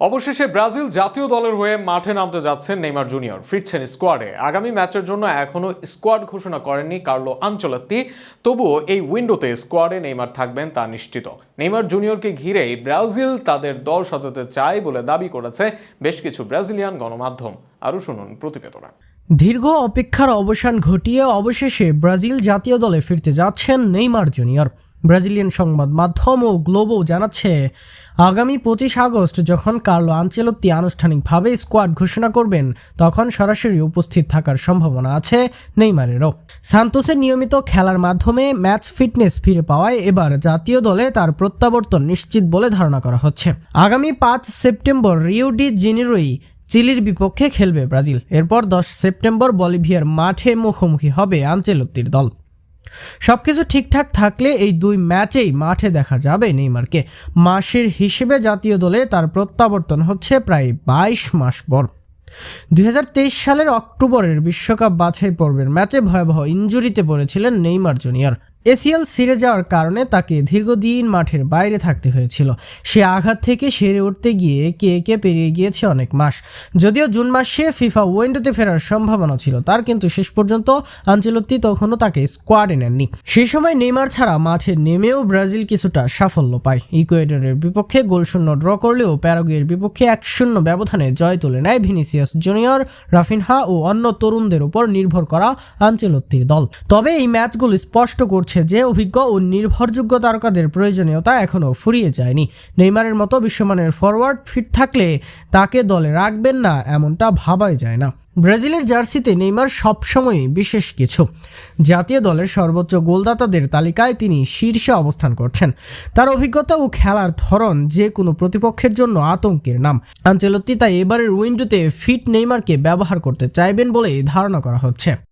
অবশেষে ব্রাজিল জাতীয় দলের হয়ে মাঠে নামতে যাচ্ছেন নেইমার জুনিয়র। ফিরছেন স্কোয়াডে। আগামী ম্যাচের জন্য এখনও স্কোয়াড ঘোষণা করেননি কার্লো আঞ্চলত্তি। তবুও এই উইন্ডোতে স্কোয়াডে নেইমার থাকবেন তা নিশ্চিত। নেইমার জুনিয়রকে ঘিরেই ব্রাজিল তাদের দল সাজাতে চায় বলে দাবি করেছে বেশ কিছু ব্রাজিলিয়ান গণমাধ্যম। আরও শুনুন প্রতিবেদনা। দীর্ঘ অপেক্ষার অবসান ঘটিয়ে অবশেষে ব্রাজিল জাতীয় দলে ফিরতে যাচ্ছেন নেইমার জুনিয়র। ব্রাজিলিয়ান সংবাদ মাধ্যম ও গ্লোবো জানাচ্ছে, আগামী পঁচিশ আগস্ট যখন কার্লো আঞ্চেলত্তি আনুষ্ঠানিকভাবে স্কোয়াড ঘোষণা করবেন, তখন সরাসরি উপস্থিত থাকার সম্ভাবনা আছে নেইমারেরও। সান্তোসের নিয়মিত খেলার মাধ্যমে ম্যাচ ফিটনেস ফিরে পাওয়ায় এবার জাতীয় দলে তার প্রত্যাবর্তন নিশ্চিত বলে ধারণা করা হচ্ছে। আগামী পাঁচ সেপ্টেম্বর রিও ডি জেনেরোই চিলির বিপক্ষে খেলবে ব্রাজিল। এরপর দশ সেপ্টেম্বর বলিভিয়ার মাঠে মুখোমুখি হবে আঞ্চেলত্তির দল। সবকিছু ঠিকঠাক থাকলে এই দুই ম্যাচেই মাঠে দেখা যাবে নেইমারকে। মাসের হিসেবে জাতীয় দলে তার প্রত্যাবর্তন হচ্ছে প্রায় বাইশ মাস পর। দুই হাজার তেইশ সালের অক্টোবরের বিশ্বকাপ বাছাই পর্বের ম্যাচে ভয়াবহ ইঞ্জুরিতে পড়েছিলেন নেইমার জুনিয়র। এসিএল সিরে যাওয়ার কারণে তাকে দীর্ঘদিন মাঠের বাইরে থাকতে হয়েছিল। সে আঘাত থেকে সেরে উঠতে গিয়ে কে কে পেরিয়ে গিয়েছে অনেক মাস। যদিও জুন মাসে ফিফা ওয়েন্ডোতে ফেরার সম্ভাবনা ছিল, তার কিন্তু শেষ পর্যন্ত আঞ্চলত্তি তখনও তাকে স্কোয়াডে নেননি। সেই সময় নেইমার ছাড়া মাঠে নেমেও ব্রাজিল কিছুটা সাফল্য পায়। ইকুয়েডরের বিপক্ষে গোলশূন্য ড্র করলেও প্যারাগুয়ের বিপক্ষে এক শূন্য ব্যবধানে জয় তুলে নেয় ভিনিসিয়াস জুনিয়র, রাফিনহা ও অন্য তরুণদের উপর নির্ভর করা আঞ্চলত্তির দল। তবে এই ম্যাচগুলো স্পষ্ট করছে যে, অভিজ্ঞ ও নির্ভরযোগ্য তারকাদের প্রয়োজনীয়তা এখনও ফুরিয়ে যায়নি। নেইমারের মতো বিশ্বমানের ফরওয়ার্ড ফিট থাকলে তাকে দলে রাখবেন না এমনটা ভাবাই যায় না। ব্রাজিলের জার্সিতে নেইমার সবসময়ই বিশেষ কিছু। জাতীয় দলের সর্বোচ্চ গোলদাতাদের তালিকায় তিনি শীর্ষে অবস্থান করছেন। তার অভিজ্ঞতা ও খেলার ধরন যে কোনো প্রতিপক্ষের জন্য আতঙ্কের নাম। আঞ্চলত্তি তাই এবারের উইন্ডোতে ফিট নেইমারকে ব্যবহার করতে চাইবেন বলে ধারণা করা হচ্ছে।